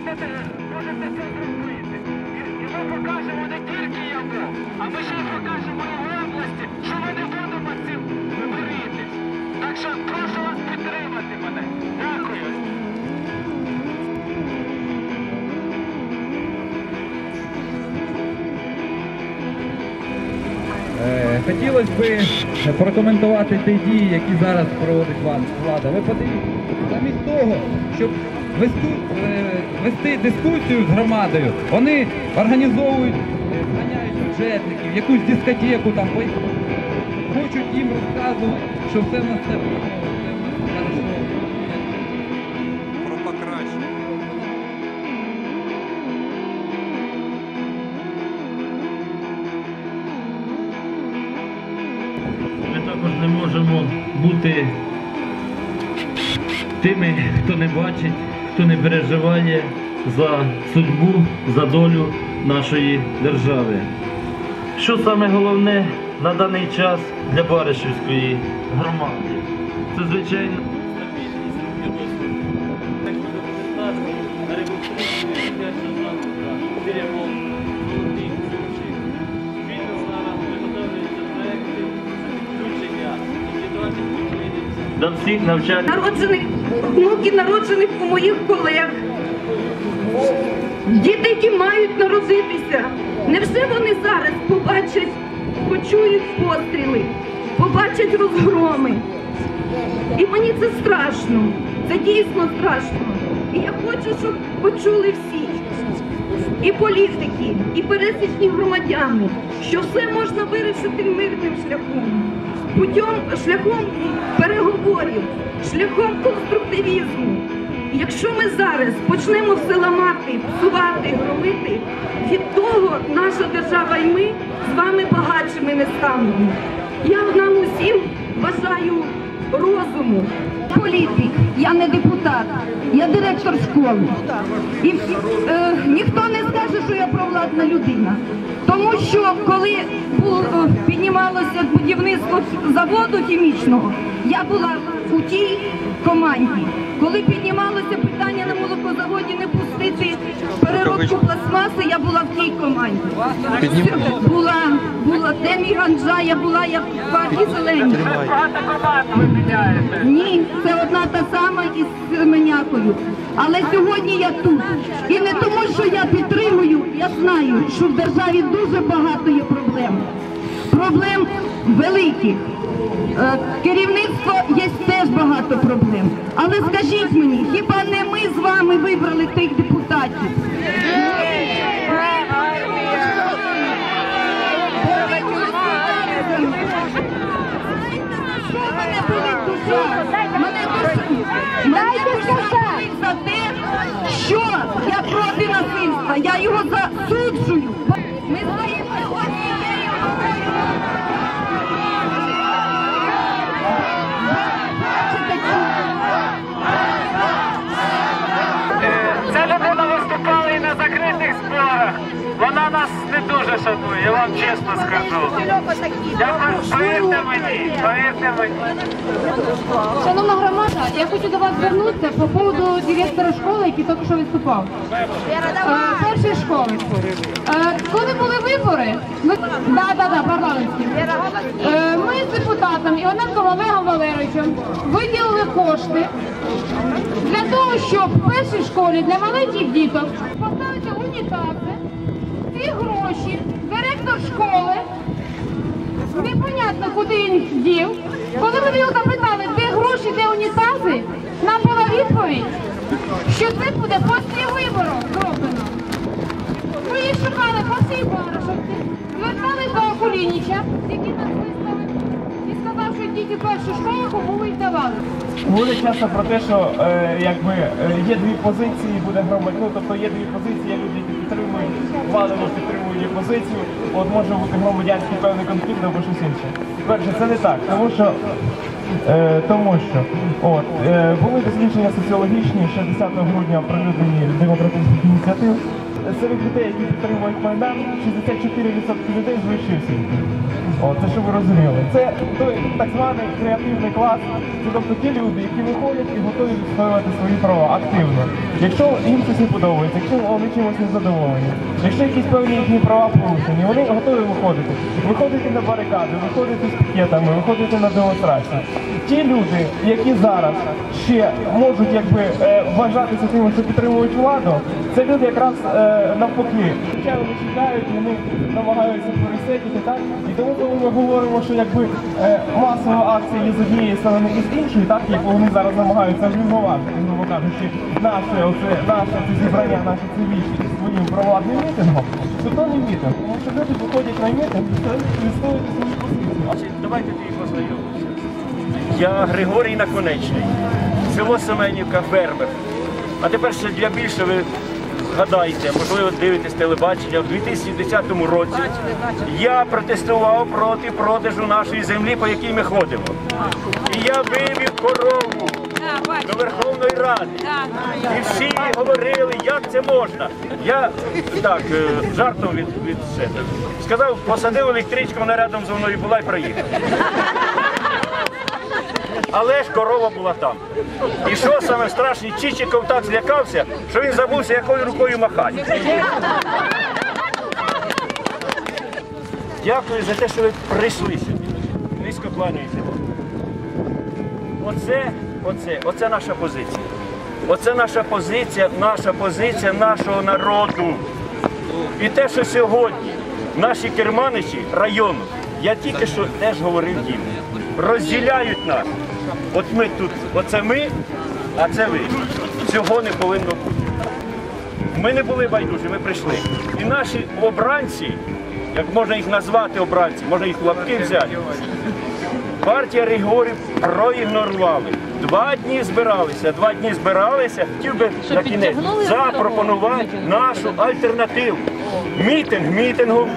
можете, це зробити. І, ми покажемо не тільки йому, а ми ще й покажемо Хотілося б прокоментувати ті дії, які зараз проводить вам влада. Ви подивіться, замість того, щоб вести, е, дискусію з громадою, вони організовують, е, зганяють бюджетників, якусь дискотеку там, хочуть їм розказувати, що все в нас стабільно, також не можемо бути тими, хто не бачить, хто не переживає за судьбу, за долю нашої держави. Що саме головне на даний час для Баришівської громади? Це звичайно стабільність до всіх навчальних народжених, внуки народжених у моїх колег. Діти, які мають народитися. Невже вони зараз побачать, почують постріли, побачать розгроми? І мені це страшно, це дійсно страшно. І я хочу, щоб почули всі. І політики, і пересічні громадяни, що все можна вирішити мирним шляхом, путем шляхом переговорів, шляхом конструктивізму. Якщо ми зараз почнемо все ламати, псувати, громити, від того наша держава і ми з вами багатшими не станемо. Я нам усім бажаю розуму. Політик, я не депутат, я директор школи. І е, ніхто не скаже, що я провладна людина. Тому що коли е, піднімалося будівництво заводу хімічного, я була у тій команді. Коли піднімалося переробку пластмаси, я була в тій команді. Була, була де мій ганджа, я була як в партії зелені. Багато команд ви міняєте. Ні, це одна та сама із Семенякою. Але сьогодні я тут. І не тому, що я підтримую, я знаю, що в державі дуже багато є проблем. Проблем великих. Е, Керівництво є теж багато проблем. Але скажіть мені, хіба не ми з вами вибрали тих депутатів? Засуджую. Ми не дуже шанує, я вам чесно скажу. Я повірте мені, повірте мені. Шановна громада, я хочу до вас звернутися по поводу директора школи, який тільки що виступав. Е, першої школи. Коли були вибори, ми. Е, ми з депутатом Іваненком Олегом Валерійовичем виділили кошти для того, щоб в першій школі для маленьких діток поставити унітази, ці гроші, директор школи Непонятно, куди він дів. Коли ми його запитали, де гроші, де унітази, нам була відповідь, що це буде після вибору зроблено. Ми їх шукали по всій Баришовці, звертались до Окулініча, який нас виставив, і сказав, що тільки першу школу кому ви давали. Говорять часто про те, що е, якби е, є дві позиції, буде громад... ну, тобто є дві позиції, є люди, підтримують або підтримують її позицію. От може бути громадянський певний конфлікт або щось інше. Перше, це не так, тому що Е, тому що от, е, були дослідження соціологічні ще 10 грудня оприлюднені демократичних ініціатив. Серед людей, які підтримують Майдан, 64% людей з вищою освітою. О, це що ви розуміли. Це той так званий креативний клас. Це тобто ті люди, які виходять і готові відстоювати свої права активно. Якщо їм щось не подобається, якщо вони чимось не задоволені, якщо якісь певні їхні права порушені, вони готові виходити. Виходити на барикади, виходити з пікетами, виходити на демонстрації. Ті люди, які зараз ще можуть якби е, вважатися тими, що підтримують владу, це люди якраз е, навпаки. Звичайно, вони чекають, вони намагаються пересидіти, так? І тому, коли ми говоримо, що якби е, масова акція є з однієї сторони і з іншої, так як вони зараз намагаються вмігувати, грубо кажучи, наше оце, наше це зібрання, наше це вічі своїм провладним мітингом, то то не мітинг. Тому що люди виходять на мітинг і відстоюють свої позиції. Давайте ти познайомимося. Я Григорій Наконечний, село Семенівка, фермер. А тепер ще для більше ви згадаєте, можливо, дивитесь телебачення. У 2010 році я протестував проти продажу нашої землі, по якій ми ходимо. І я вивів корову до Верховної Ради. І всі говорили, як це можна. Я так, е, жартом від, від себе. Сказав, посадив електричку, вона рядом зі мною була і проїхав. Але ж корова була там. І що саме страшне, Чичиков так злякався, що він забувся, якою рукою махати. Дякую за те, що ви прийшли сюди. Низько кланяюся. Оце, оце, оце наша позиція. Оце наша позиція, наша позиція нашого народу. І те, що сьогодні наші керманичі району, я тільки що теж говорив їм, розділяють нас. От ми тут, оце ми, а це ви. Цього не повинно бути. Ми не були байдужі, ми прийшли. І наші обранці, як можна їх назвати обранці, можна їх лапки взяти. Партія Рігорів проігнорували. Два дні збиралися, два дні збиралися, хотів би на кінець запропонувати нашу альтернативу. Мітинг мітингом,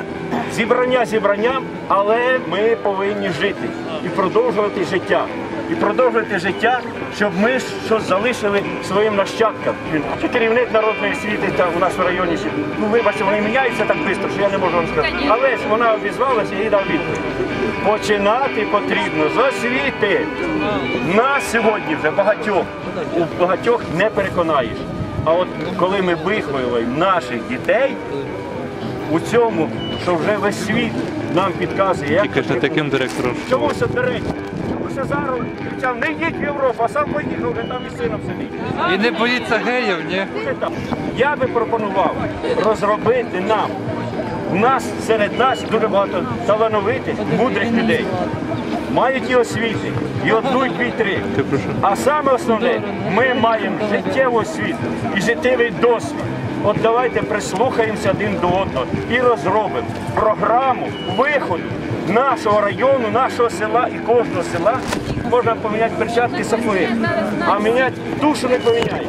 зібрання зібранням, але ми повинні жити і продовжувати життя. І продовжувати життя, щоб ми щось залишили своїм нащадкам. Чи керівник народної освіти там у нас в районі. Ну вибачте, вони міняються так швидко, що я не можу вам сказати. Але ж вона обізвалася і дав відповідь. Починати потрібно з освіти. Нас сьогодні вже багатьох, у багатьох не переконаєш. А от коли ми виховуємо наших дітей у цьому, що вже весь світ нам підказує, як Тільки що таким директором. Чому це до? Тому що зараз кричав, не йдіть в Європу, а сам поїхав, вже там і сином сидить. І не боїться геїв, ні? Я би пропонував розробити нам. У нас серед нас дуже багато талановитих, мудрих людей. Мають і освіти, і одну, і дві, три. А саме основне, ми маємо життєву освіту і життєвий досвід. От давайте прислухаємося один до одного і розробимо програму виходу нашого району, нашого села і кожного села. Можна поміняти перчатки сапоги, а міняти душу не поміняєш.